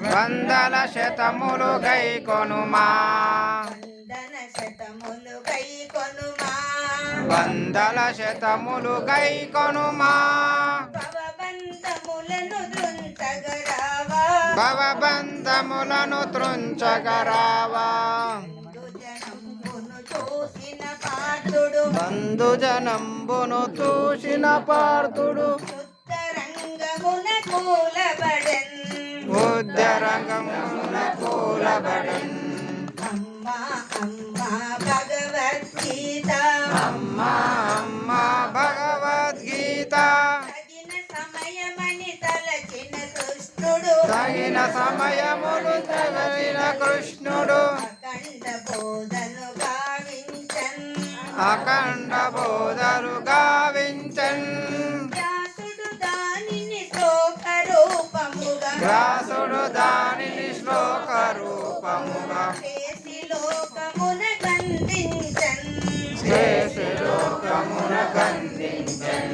వందల శతములు గై కొనుమా. వందన శతములు కై కొనుమా. వందల శతములు గై కొనుమా. భవబంధములను దృంచగరావా. భవబంధములను దుజనంబును చూసిన పాత్రుడు బంధుజనంబును చూసిన పార్థుడు. కూలబడెన్ ఉద్దరంగమున కూలబడన్ అమ్మా అమ్మా భగవద్గీత. అమ్మా అమ్మా భగవద్గీత. తగిన సమయమని తలచిన కృష్ణుడు. తగిన సమయములు కృష్ణుడు. అఖండ బోధను అఖండ బోధరు కందించన్ చేసి లోకమున కందించన్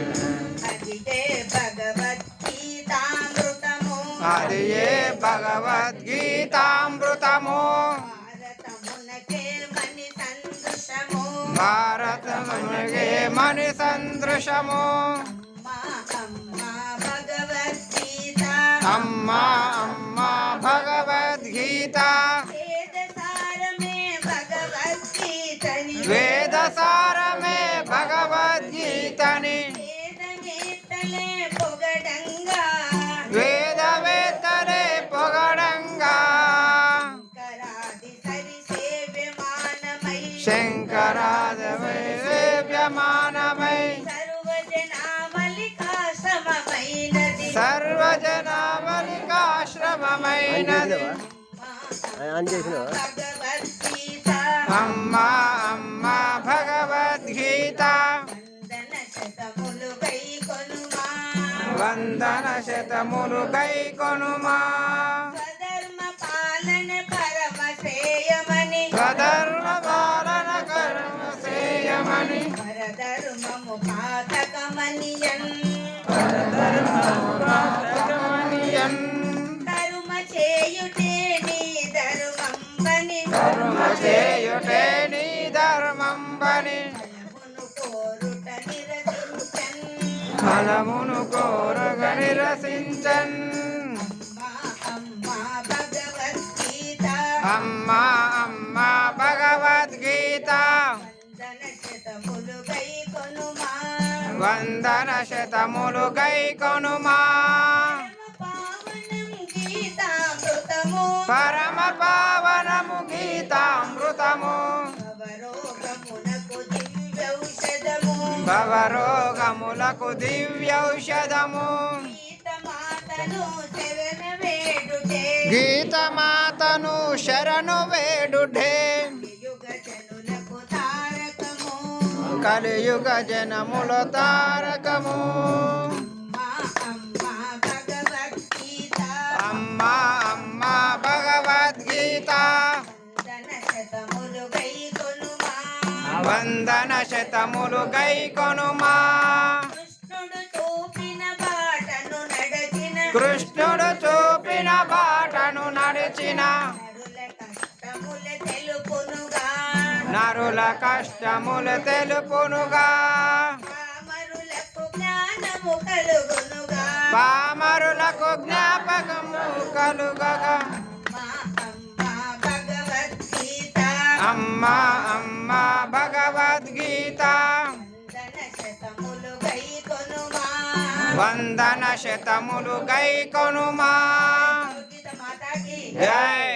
అదిదే భగవద్గీతామృతము. అది ఏ భగవద్గీతామృతము భారతమునకే మని సందృశము భారతమునిగే మణి సందృశము అమ్మా అమ్మా భగవద్గీత. అమ్మా అమ్మా. సారమే భగవద్గీతని. వేదవేత్తలే పొగడంగా. శంకరాదవై సమమైనది సర్వజనామలికాశ్రమమైనది. అమ్మా వందన శతములు గై కొనుమా స్వధర్మ పాలన పరమ శ్రేయమని స్వధర్మ పాలన కర్మ శ్రేయమని పరధర్మము పాతకమనియన్ కర్మనియన్ కరుమ చేయుటే నీ ధర్మంబని. కర్మ చేయుటే నీ ధర్మంబని. ఫలమును ఫలమును కోరగని రసించన్. అమ్మా అమ్మా భగవద్గీత. వందన శతములు గై కొనుమా. పరమ పావనము గీతామృతము. భవరోగములకు దివ్యౌషధము. గీతమాతను శరణ తారకము. కలియుగ జనముల తారకము. వందన శతములు గై కొనుమా. అమ్మా భగవద్గీత వందన శతములు గై కొనుమా కృష్ణుడు చూపిన బాటను నడచిన నరుల కష్టముల తెలుపునుగా. పామరులకు జ్ఞాపకము కలుగగా. వందన శతములు గై కొనుమా. వందన